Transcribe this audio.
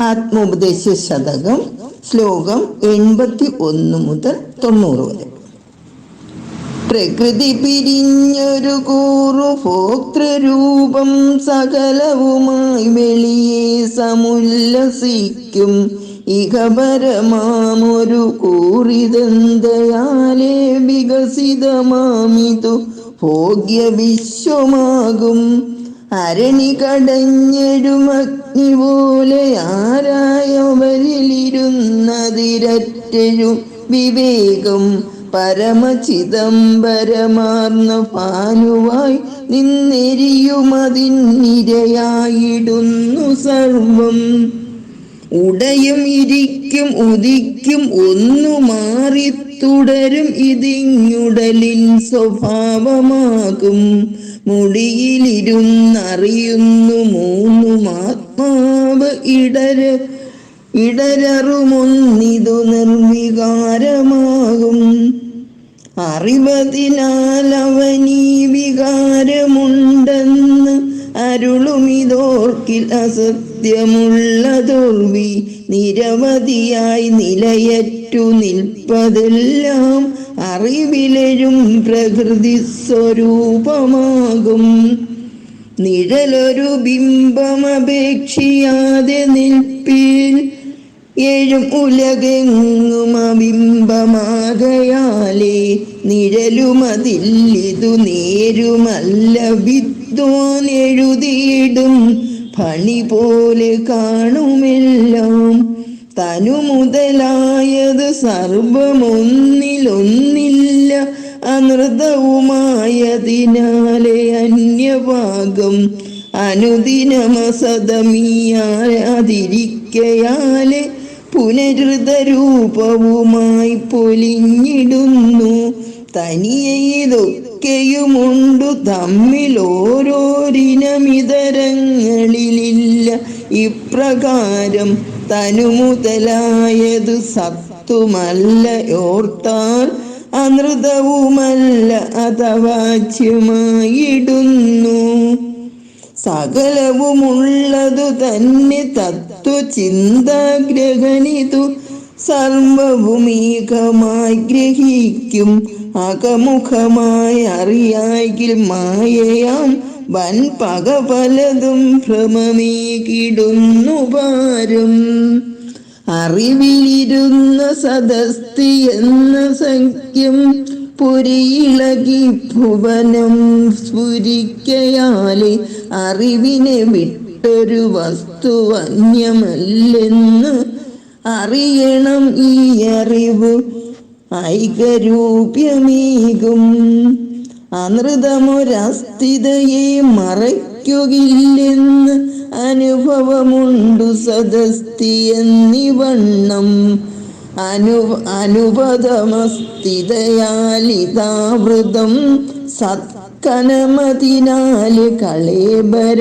ആത്മോപദേശ ശതകം ശ്ലോകം എൺപത്തി ഒന്ന് മുതൽ തൊണ്ണൂറ് വരെ. പ്രകൃതി പിരിഞ്ഞൊരു കൂറു ഭോക്തൃരൂപം സകലവുമായി വെളിയെ സമുല്ലസിക്കും. ഇഹപരമാമൊരു കൂറിതന്തയാലേ വികസിതമാമിതു. ഭോഗ്യ വിശ്വമാകും അരണി കടഞ്ഞെഴുമഗ്നി പോലെ ആരായവരിലിരുന്നതിരറ്റഴും വിവേകം പരമചിദംബരമാർന്ന പാലുവായി നിന്നെരിയുമതിനിരയായിടുന്നു സർവം. ഉടയും ഇരിക്കും ഉദിക്കും ഒന്നു മാറി തുടരും ഇതിങ്ങുടലിൻ സ്വഭാവമാകും. മുടിയിലിരുന്നറിയുന്നു മൂന്നും ആത്മാവ് ഇടര് ഇടരറുമൊന്നിതു നിർവികാരമാകും. അറിവതിനാൽ അവനീ വികാരമുണ്ടെന്ന് അരുളുമിതോർക്കിൽ അസത്യമുള്ള ദുർവി നിരവധിയായി നിലയറ്റു നിൽപ്പതെല്ലാം അറിവിലെഴും പ്രകൃതി സ്വരൂപമാകും. നിഴലൊരു ബിംബമപേക്ഷിയാതെ നിൽപ്പിൽ ഏഴും ഉലകെങ്ങും അബിംബമാകയാലേ നിഴലുമതില്ലിതു നേരുമല്ല. വിദ്വാൻ എഴുതിയിടും പണി പോലെ കാണുമെല്ലാം. തനു മുതലായത് സർവമൊന്നിലൊന്നില്ല. അനൃതവുമായതിനാലെ അന്യഭാഗം അനുദിനമസതമീയാതിരിക്കയാലെ പുനരുതരൂപവുമായി പൊലിഞ്ഞിടുന്നു. തനിയെ ഇതൊക്കെയുമുണ്ടു തമ്മിൽ ഓരോരിനമിതരങ്ങളിലില്ല ഇപ്രകാരം തനു മുതലായത് സത്തുമല്ല. ഓർത്താൽ അനൃതവുമല്ല. അഥവാച്യമായിടുന്നു സകലവുമുള്ളതു തന്നെ തത്വചിന്താഗ്രഹണിതു സർവഭൂമികമായി ഗ്രഹിക്കും അകമുഖമായി അറിയാകിൽ മായയാം വൻ പക പലതും ഭ്രമമേകിടുന്നു പാരും അറിവിലിരുന്ന സദസ്തി എന്ന സംഖ്യം പുരിയിളകി ഭുവനം സ്ഫുരിക്കയാലെ അറിവിനെ വിട്ടൊരു വസ്തു അന്യമല്ലെന്ന് അറിയണം ഈ അറിവ്. ഐകരൂപ്യമേകും. അനൃതമൊരസ്ഥിതയെ മറയ്ക്കുകയില്ലെന്ന് അനുഭവമുണ്ടു സദസ്തി എന്നിവണ്ണം. അനു അനുപദമസ്ഥിതയാലിതാവൃതം സത്കനമതിനാല് കളേബരാധികാര്യം.